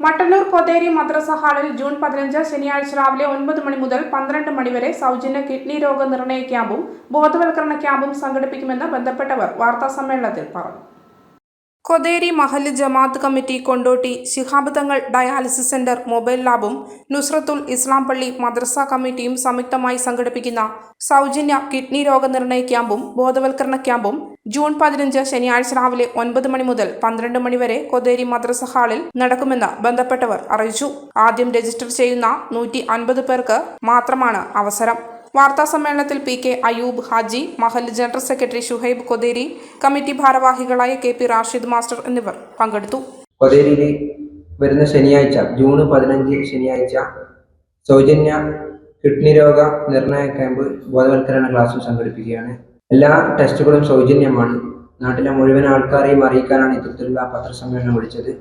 മട്ടന്നൂർ കൊതേരി മദ്രസ ഹാളിൽ ജൂൺ പതിനഞ്ച് ശനിയാഴ്ച രാവിലെ ഒൻപത് മണി മുതൽ പന്ത്രണ്ട് മണിവരെ സൗജന്യ കിഡ്നി രോഗ നിർണയ ക്യാമ്പും ബോധവൽക്കരണ ക്യാമ്പും സംഘടിപ്പിക്കുമെന്ന് ബന്ധപ്പെട്ടവർ വാർത്താ സമ്മേളനത്തിൽ പറഞ്ഞു. കൊതേരി മഹല്ല് ജമാഅത്ത് committee Kondotty Shihab Thangal dialysis centre mobile ലാബും Nusrathul Islam പള്ളി മദ്രസ കമ്മിറ്റിയും സംയുക്തമായി സംഘടിപ്പിക്കുന്ന സൗജന്യ കിഡ്നി രോഗനിർണയ ക്യാമ്പും ബോധവൽക്കരണ ക്യാമ്പും ജൂൺ പതിനഞ്ച് ശനിയാഴ്ച രാവിലെ ഒൻപത് മണി മുതൽ പന്ത്രണ്ട് മണി വരെ കൊതേരി മദ്രസ ഹാളിൽ നടക്കുമെന്ന് ബന്ധപ്പെട്ടവർ അറിയിച്ചു. ആദ്യം രജിസ്റ്റർ ചെയ്യുന്ന നൂറ്റി അൻപത് പേർക്ക് മാത്രമാണ് അവസരം. വാർത്താ സമ്മേളനത്തിൽ P K Ayub Haji Mahal general secretary Shuhaib Kotheri committee ഭാരവാഹികളായ കെ പി റാഷിദ് മാസ്റ്റർ എന്നിവർ പങ്കെടുത്തു. കൊതേരിയിൽ വരുന്ന ശനിയാഴ്ച ജൂൺ പതിനഞ്ച് ശനിയാഴ്ച സൗജന്യ കിഡ്നി രോഗ നിർണയ ക്യാമ്പ് ബോധവൽക്കരണ ക്ലാസ്സും സംഘടിപ്പിക്കുകയാണ്. എല്ലാ ടെസ്റ്റുകളും സൗജന്യമാണ്. നാട്ടിലെ മുഴുവൻ ആൾക്കാരെയും അറിയിക്കാനാണ് ഇത്തരത്തിലുള്ള പത്രസമ്മേളനം വിളിച്ചത്.